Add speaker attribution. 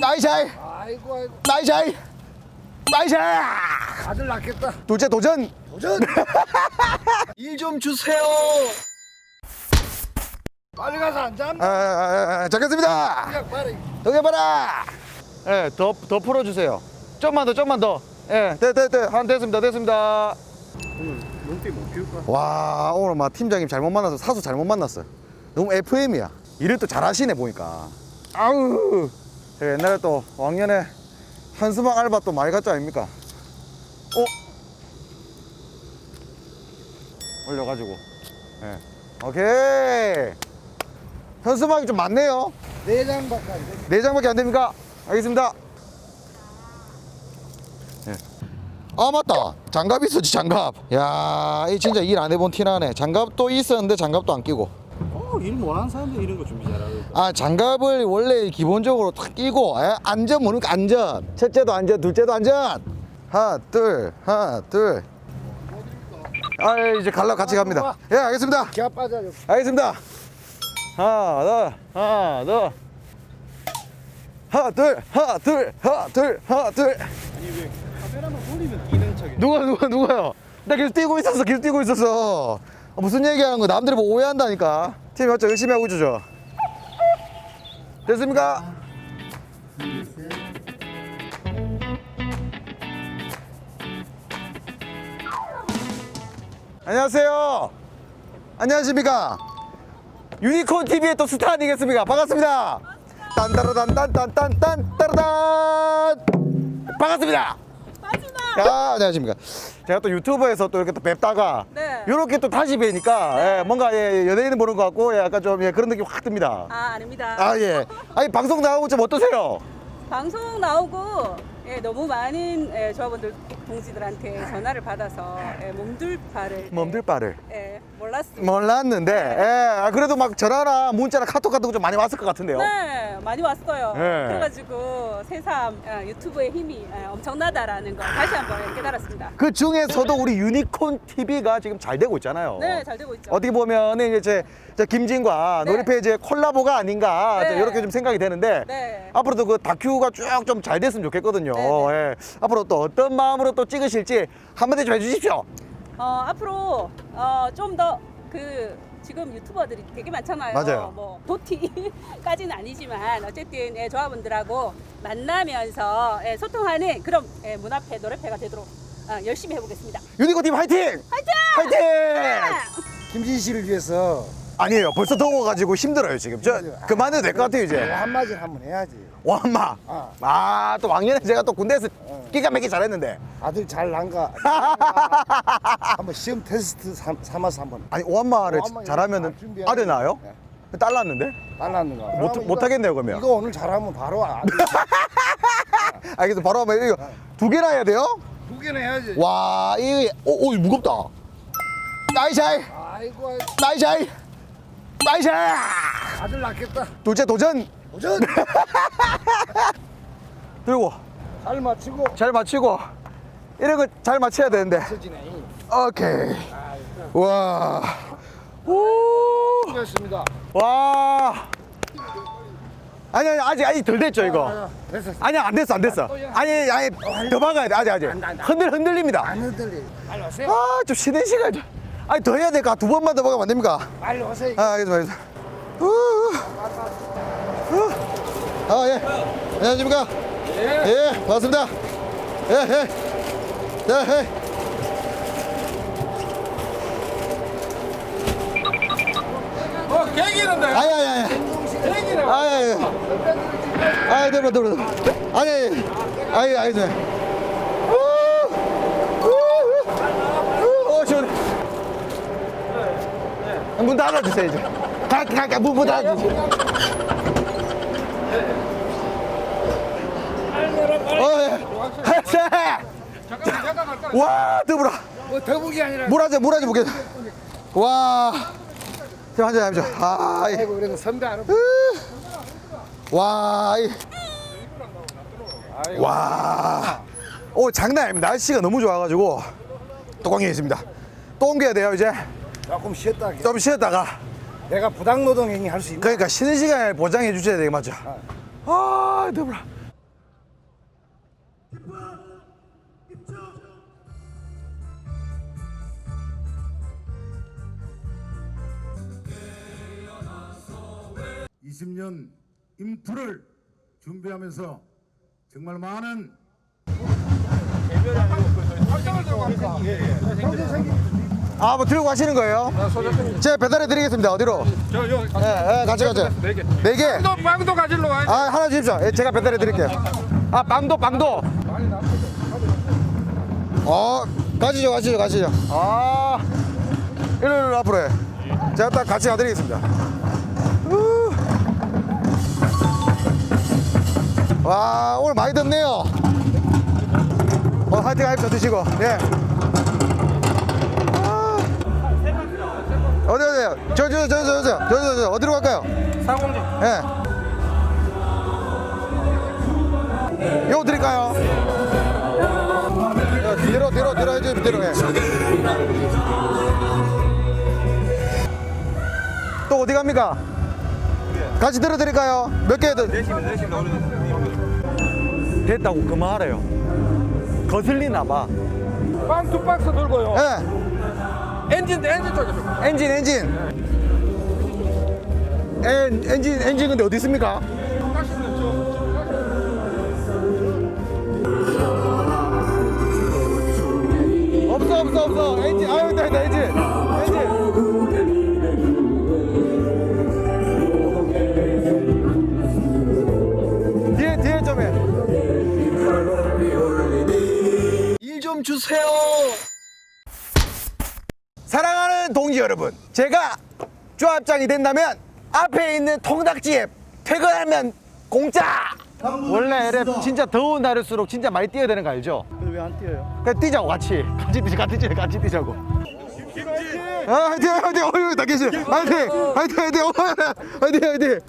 Speaker 1: 나이스
Speaker 2: 아이고 아이고.
Speaker 1: 나이스 나이스
Speaker 2: 아들 낳겠다.
Speaker 1: 둘째 도전.
Speaker 2: 도전.
Speaker 1: 일 좀 주세요.
Speaker 2: 빨리 가서 앉아.
Speaker 1: 아, 아, 아, 아, 잡겠습니다.
Speaker 2: 그냥 빨리.
Speaker 1: 동해봐라. 예, 더, 더 풀어주세요. 좀만 더 좀만 더. 예, 됐, 됐, 됐. 한 됐습니다 됐습니다.
Speaker 2: 눈빛 못 피울까?
Speaker 1: 와 오늘 막 팀장님 잘못 만나서 사수 잘못 만났어요. 너무 FM이야. 일을 또 잘하시네 보니까. 아우 제가 옛날에 또 왕년에 현수막 알바 또 많이 갔지 아닙니까 어? 올려가지고 예. 오케이 현수막이 좀 많네요
Speaker 2: 내장밖에 안돼
Speaker 1: 네 장밖에 안 됩니까? 알겠습니다. 예. 아 맞다. 장갑 있었지 장갑. 야, 이 진짜 일 안 해본 티 나네. 장갑도 있었는데 장갑도 안 끼고.
Speaker 2: 어일 못하는 사람들 이런 거 준비 잘하고
Speaker 1: 아 장갑을 원래 기본적으로 탁 끼고 예? 안전 모르니까 안전. 첫째도 안전, 둘째도 안전. 하나, 둘, 하나, 둘. 아 예, 이제 갈라 같이 갑니다. 예, 알겠습니다.
Speaker 2: 기아 빠져
Speaker 1: 알겠습니다. 하나, 더, 하나, 더. 하나, 둘, 하나, 둘, 하나, 둘, 하나, 둘.
Speaker 2: 아니 왜 카메라만 돌리면 뛰는 척해
Speaker 1: 누가, 누가, 누가요? 나 계속 뛰고 있었어, 계속 뛰고 있었어. 아, 무슨 얘기하는 거 남들이 보고 오해한다니까. 팀 맞죠? 열심히 하고 있죠, 저. 됐습니까? 안녕하세요. 안녕하십니까? 유니콘 TV의 또 스타 아니겠습니까? 반갑습니다. 딴따라단딴딴딴딴 따라단 반갑습니다.
Speaker 3: 마지막.
Speaker 1: 아, 안녕하십니까. 제가 또 유튜브에서 또 이렇게 또 뵙다가
Speaker 3: 네.
Speaker 1: 이렇게 또 다시 뵈니까 예, 뭔가 예, 연예인 보는 것 같고 예, 약간 좀 예, 그런 느낌 확 듭니다.
Speaker 3: 아 아닙니다.
Speaker 1: 아 예. 아니 방송 나오고 좀 어떠세요?
Speaker 3: 방송 나오고 예, 너무 많은 예, 조합원들 동지들한테 전화를 받아서 예, 몸둘 바를
Speaker 1: 몸둘바를
Speaker 3: 예, 몰랐습니다.
Speaker 1: 몰랐는데 예, 아, 그래도 막 전화나 문자나 카톡 같은 거 좀 많이 왔을 것 같은데요.
Speaker 3: 네, 많이 왔어요.
Speaker 1: 네.
Speaker 3: 그래가지고 새삼 아, 유튜브의 힘이 예, 엄청나다라는 걸 다시 한번 깨달았습니다.
Speaker 1: 그 중에서도 우리 유니콘 TV가 지금 잘 되고 있잖아요.
Speaker 3: 네, 잘 되고 있죠.
Speaker 1: 어떻게 보면은 이제 제, 제 김진과
Speaker 3: 네.
Speaker 1: 놀이패 이제 콜라보가 아닌가
Speaker 3: 네.
Speaker 1: 이렇게 좀 생각이 되는데
Speaker 3: 네.
Speaker 1: 앞으로도 그 다큐가 쭉 좀 잘 됐으면 좋겠거든요.
Speaker 3: 네, 네.
Speaker 1: 예. 앞으로 또 어떤 마음으로 또 찍으실지 한마디 좀 해주십시오.
Speaker 3: 어, 앞으로 어, 좀더그 지금 유튜버들이 되게 많잖아요.
Speaker 1: 맞아요.
Speaker 3: 뭐 도티까지는 아니지만 어쨌든 예, 조합원들하고 만나면서 예, 소통하는 그런 예, 문 앞에 노래패가 되도록 어, 열심히 해보겠습니다.
Speaker 1: 유니콘 팀 화이팅!
Speaker 3: 화이팅!
Speaker 1: 화이팅!
Speaker 2: 김진 씨를 위해서
Speaker 1: 아니에요. 벌써 더워가지고 힘들어요 지금. 저 그만해도 될 것 같아요 이제.
Speaker 2: 한마디 한번 해야지
Speaker 1: 와마.
Speaker 2: 아.
Speaker 1: 아또 왕년에 제가 또 군대에서 끼가 막히게 잘했는데.
Speaker 2: 아들 잘 난가 한번 시험 테스트 삼, 삼아서 한번
Speaker 1: 아니 오한마를
Speaker 2: 오한마
Speaker 1: 잘하면 아들 나요?
Speaker 2: 네.
Speaker 1: 딸 낳는데?
Speaker 2: 딸 낳는 거
Speaker 1: 못-
Speaker 2: 그럼
Speaker 1: 못
Speaker 2: 이거-
Speaker 1: 하겠네요, 그러면.
Speaker 2: 이거 오늘 잘하면 바로 아들
Speaker 1: 알겠어. 바로 한번 이거 두 개나 해야 돼요?
Speaker 2: 두 개는 해야지
Speaker 1: 와, 이거 오, 오 무겁다. 나이스,
Speaker 2: 아이고 아이고
Speaker 1: 나이스, 나이스.
Speaker 2: 아들 낳겠다
Speaker 1: 둘째 도전
Speaker 2: 도전
Speaker 1: 들고
Speaker 2: 잘 맞추고
Speaker 1: 잘 맞추고 이런 거 잘 맞춰야 되는데.
Speaker 2: 서지네
Speaker 1: 오케이. 와, 오,
Speaker 2: 수고했습니다
Speaker 1: 와. 아니 아니 아직 아직 덜 됐죠 이거.
Speaker 2: 됐어
Speaker 1: 아니 안 됐어 안 됐어. 아니 아니 더 박아야 돼 아직 아직. 흔들 흔들립니다.
Speaker 2: 안 흔들리 빨리 오세요
Speaker 1: 아 좀 쉬는 시간 좀. 아니 더 해야 될까 두 번만 더 박으면 안 됩니까?
Speaker 2: 빨리 오세요
Speaker 1: 아 알겠습니다 알겠습니다. 우, 우. 아 예. 안녕하십니까? 예. 반갑습니다. 예 예. 예 예.
Speaker 2: 어 개기는데
Speaker 1: 아니 아니 아니.
Speaker 2: 개기는
Speaker 1: 아니 아니. 아니 들어 들어. 아니 아니. 아니 시원해. 문 닫아주세요 이제. 갈게 갈게 문문 닫아주세요. 어 예. 헬세.
Speaker 2: 잠깐만 잠깐 갈까
Speaker 1: 와 더불어.
Speaker 2: 뭐 더북이 아니라
Speaker 1: 물하지 물하지 보게. 와. 자 한잔 하죠. 아. 이.
Speaker 2: 아이고 그래도 선배 안 오고
Speaker 1: 와. 이. 와. 오 장난 아닙니다. 날씨가 너무 좋아가지고 뚜껑이 있습니다. 또 옮겨야 돼요 이제.
Speaker 2: 조금 쉬었다.
Speaker 1: 좀 쉬었다가.
Speaker 2: 내가 부당노동 행위 할 수 있나?
Speaker 1: 그러니까 쉬는 시간을 보장해 주셔야 되게 맞죠. 아, 아 더불어.
Speaker 4: 이십 년 임투를 준비하면서 정말 많은 개별이
Speaker 1: 아니고
Speaker 4: 그 저희 아, 아, 예, 예. 생긴
Speaker 2: 거. 생긴 거. 평생 생긴
Speaker 1: 뭐 들고 가시는 거예요? 제가 배달해 드리겠습니다. 어디로?
Speaker 5: 저, 요,
Speaker 1: 예, 예, 같이 가죠.
Speaker 5: 네 개.
Speaker 1: 네 개?
Speaker 5: 빵도, 빵도 가지러 와야 돼.
Speaker 1: 아, 하나 주십시오. 예, 제가 배달해 드릴게요. 아, 빵도, 빵도. 어, 가시죠, 가시죠, 가시죠. 아, 일로, 일로 앞으로 해. 제가 딱 같이 가드리겠습니다. 우. 와, 오늘 많이 덥네요. 어, 화이팅 하십시오, 드시고. 예. 갈까요? 저 저 저 저 저 저 저 어디로 갈까요?
Speaker 5: 상공점.
Speaker 1: 예. 요 드릴까요? 야, 뒤로 뒤로 뒤로 해줘 뒤로 해. 또 어디 갑니까? 같이 들어드릴까요? 몇 개? 더- 네 네 됐다고 그만하래요. 거슬리나 봐.
Speaker 5: 빵 두 박스 들고요.
Speaker 1: 예.
Speaker 5: 엔진, 엔진 쪽에 좀.
Speaker 1: 엔진 엔진. 엔 엔진 엔진 근데 어디 있습니까? 없어 없어 없어 엔진 아유 있다 있다 엔진 엔진 뒤에 뒤에 좀해 일 좀 주세요 사랑하는 동지 여러분 제가 조합장이 된다면 앞에 있는 통닭지에 퇴근하면 공짜! 원래 LF 진짜 더운 날일수록 진짜 많이 뛰어야 되는 거 알죠? 왜안 뛰어요? 그냥 뛰자고 같이. 같이 뛰자 같이 뛰자 같이 뛰자고. 아 화이팅 화이팅! 어휴 나 계시 화이팅! 화이팅 화이팅 어, 화이팅 화이팅